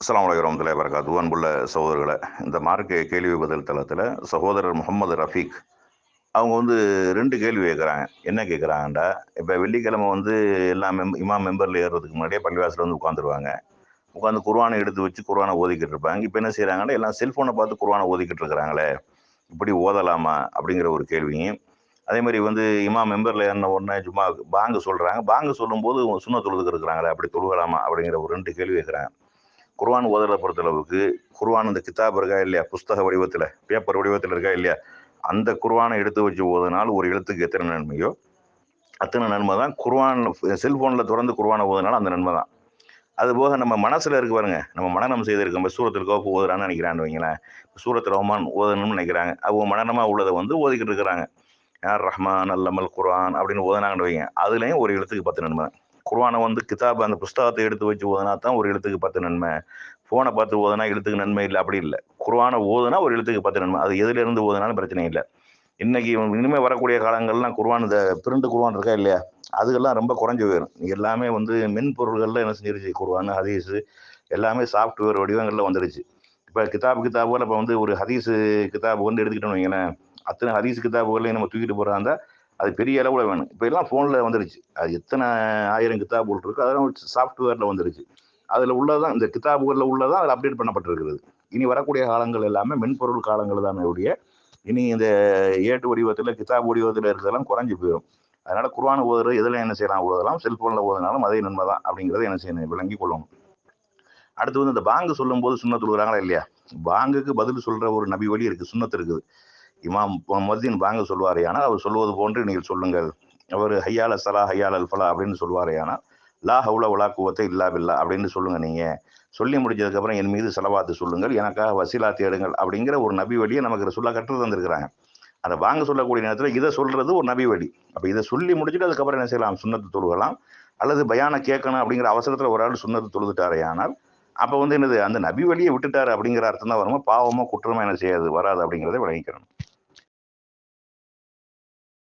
அஸ்லாம் வலைக்கம் வரமத்துல வரகாத்து அன்புள்ள சகோதரர்களை இந்த மார்க்க கேள்வி பதில் தளத்தில் சகோதரர் முகமது ரஃபீக் அவங்க வந்து ரெண்டு கேள்வி கேட்குறாங்க என்ன கேட்குறாங்கண்டா இப்போ வெள்ளிக்கிழமை வந்து எல்லா மெம் இமாம் மெம்பரில் ஏறுறதுக்கு முன்னாடியே பள்ளிவாசலில் வந்து உட்காந்துருவாங்க உட்காந்து குருவானை எடுத்து வச்சு குருவானை ஓதிக்கிட்டு இருப்பாங்க. இப்போ என்ன செய்கிறாங்கன்னா எல்லாம் செல்ஃபோனை பார்த்து குருவானை ஓதிக்கிட்டு இருக்கிறாங்களே. இப்படி ஓதலாமா? அப்படிங்கிற ஒரு கேள்வியும் அதே மாதிரி வந்து இமா மெம்பரில் ஏறின உடனே சும்மா பாங்கு சொல்கிறாங்க பாங்கு சொல்லும்போது சுண்ண தொழுதுக்கு இருக்கிறாங்களே அப்படி தொழுகலாமா அப்படிங்கிற ஒரு ரெண்டு கேள்வி கேட்குறாங்க குர்வான் ஓதலை பொறுத்தளவுக்கு குர்வான் இந்த கிதாப் இருக்கா இல்லையா? புஸ்தக வடிவத்தில் பேப்பர் வடிவத்தில் இருக்கா இல்லையா? அந்த குர்வானை எடுத்து வச்சு ஓதுனால் ஒரு எழுத்துக்கு எத்தனை நன்மையோ அத்தனை நன்மை தான். குர்வான் செல்ஃபோனில் திறந்து குர்வானை ஓதுனாலும் அந்த நன்மை தான். அது போக நம்ம மனசில் இருக்கு பாருங்க. நம்ம மனநம் செய்திருக்கோம் சூரத்தில் கோப்பு ஓதுறான்னு நினைக்கிறான்னு வைங்களேன். சூரத்தில் ரஹ்மான் ஓதணும்னு நினைக்கிறாங்க. அவங்க மனநமாக உள்ளதை வந்து ஓதிக்கிட்டு இருக்கிறாங்க. யார் ரஹ்மான் அல்லமல் குர்ஆன் அப்படின்னு ஓதுனாங்கன்னு வைங்க. அதுலேயும் ஒரு எழுத்துக்கு பத்து நன்மை குர்வானை வந்து கிதாப் அந்த புஸ்தகத்தை எடுத்து வச்சு ஓதுனா தான் ஒரு எழுத்துக்கு பத்து நன்மை. ஃபோனை பார்த்து ஓதுனா எழுத்துக்கு நன்மை இல்லை. அப்படி இல்லை. குர்வானை ஓதுனா ஒரு எழுத்துக்கு பத்து நன்மை. அது எதுல இருந்து ஓதுனாலும் பிரச்சனை இல்லை. இன்னைக்கு இனிமேல் வரக்கூடிய காலங்கள்லாம் குர்வான் இந்த பிரிண்ட் குர்வான் இருக்கா இல்லையா? அதுக்கெல்லாம் ரொம்ப குறைஞ்சு போயிடும் எல்லாமே வந்து மென்பொருள்களில் என்ன செஞ்சிருச்சு? குர்வான் ஹதீஸு எல்லாமே சாஃப்ட்வேர் வடிவங்களில் வந்துருச்சு. இப்போ கிதாப் கிதாபுகள் இப்போ வந்து ஒரு ஹதீஸு கிதாப் வந்து எடுத்துக்கிட்டோம்னு வைங்களேன். அத்தனை ஹதீஸ் கிதாபுகளையும் நம்ம தூக்கிட்டு போகிறாந்தா அது பெரிய அளவில் வேணும். இப்போ எல்லாம் ஃபோனில் வந்துருச்சு. அது எத்தனை ஆயிரம் கித்தாபுகள் இருக்கோ அதெல்லாம் சாஃப்ட்வேரில் வந்துருச்சு. அதில் உள்ளதான் இந்த கித்தாபுகளில் உள்ளதான் அதில் அப்டேட் பண்ணப்பட்டிருக்கிறது. இனி வரக்கூடிய காலங்கள் எல்லாமே மென்பொருள் காலங்கள் தானே உடைய இனி இந்த ஏட்டு வடிவத்தில் கித்தாப் வடிவத்தில் இருக்கிறதெல்லாம் குறைஞ்சி போயிடும் அதனால் குர்வான ஓதுறது எதில் என்ன செய்யலாம் ஓதலாம் செல்ஃபோனில் ஓதுனாலும் அதே நன்மை தான் அப்படிங்கிறத என்ன செய்யணும் விளங்கி கொள்ளணும். அடுத்து வந்து இந்த பாங்கு சொல்லும்போது சுண்ணத்து கொடுக்குறாங்களா இல்லையா? பாங்குக்கு பதில் சொல்கிற ஒரு நபி வழி இருக்குது சுண்ணத்து இருக்குது. இமாம் மொத்தின் வாங்க சொல்வாரே அவர் சொல்வது போன்று நீங்கள் சொல்லுங்கள். அவர் ஹையால சலா ஹையால் அல்ஃபலா அப்படின்னு சொல்வாரே லா ஹவுல உலா குவத்தை இல்லா பில்லா அப்படின்னு சொல்லுங்கள் நீங்கள் சொல்லி முடிஞ்சதுக்கப்புறம் என் மீது செலவாத்து சொல்லுங்கள் எனக்காக வசீலா தேடுங்கள் அப்படிங்கிற ஒரு நபி வழியை நமக்கு சொல்ல கற்று தந்திருக்கிறாங்க. அதை வாங்க சொல்லக்கூடிய நேரத்தில் இதை சொல்கிறது ஒரு நபி வழி. அப்போ இதை சொல்லி முடிச்சுட்டு அதுக்கப்புறம் என்ன செய்யலாம்? சுண்ணத்து தொழுகலாம் அல்லது பயான கேட்கணும் அப்படிங்கிற அவசரத்தில் ஒரு ஆள் சுண்ணத்து தொழுதுட்டாரே ஆனால் அப்போ வந்து என்னது? அந்த நபி வழியை விட்டுட்டார் அப்படிங்கிற அர்த்தம் தான் வருமா? பாவமோ குற்றமோ என்ன செய்யாது? வராது அப்படிங்கிறத விளங்கிக்கிறோம்